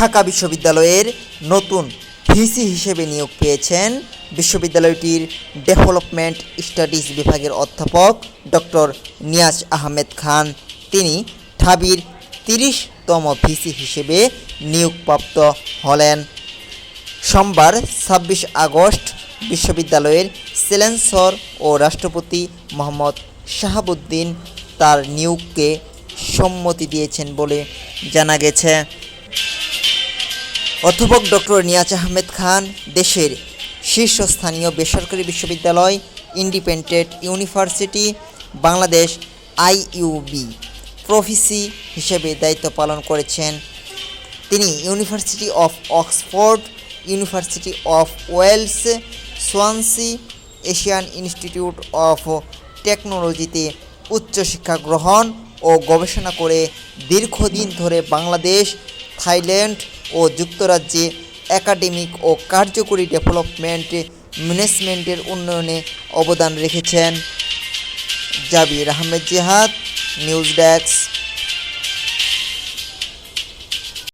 ঢাকা বিশ্ববিদ্যালয়ের নতুন ভিসি হিসেবে নিয়োগ পেয়েছেন বিশ্ববিদ্যালয়টির ডেভেলপমেন্ট স্টাডিজ বিভাগের অধ্যাপক ডক্টর নিয়াজ আহমেদ খান। তিনি ঢাবির তিরিশতম ভিসি হিসেবে নিয়োগপ্রাপ্ত হলেন। সোমবার ছাব্বিশ আগস্ট বিশ্ববিদ্যালয়ের চ্যান্সেলর ও রাষ্ট্রপতি মোহাম্মদ শাহাবুদ্দিন তার নিয়োগকে সম্মতি দিয়েছেন বলে জানা গেছে। অধ্যাপক ডক্টর নিয়াজ আহমেদ খান, দেশের শীর্ষস্থানীয় বেসরকারি বিশ্ববিদ্যালয়, ইন্ডিপেন্ডেন্ট ইউনিভার্সিটি, বাংলাদেশ আইইউবি প্রফিসি হিসেবে দায়িত্ব পালন করেছেন। তিনি University of Oxford, University of Wales, Swansea Asian Institute of টেকনোলজিতে উচ্চশিক্ষা গ্রহণ ও গবেষণা করে দীর্ঘদিন ধরে বাংলাদেশ, থাইল্যান্ড ও যুক্তরাজ্যে একাডেমিক ও কার্যকরী ডেভেলপমেন্ট ম্যানেজমেন্টের উন্নয়নে অবদান রেখেছেন। জাবির আহমেদ জিহাদ, নিউজ ডেস্ক।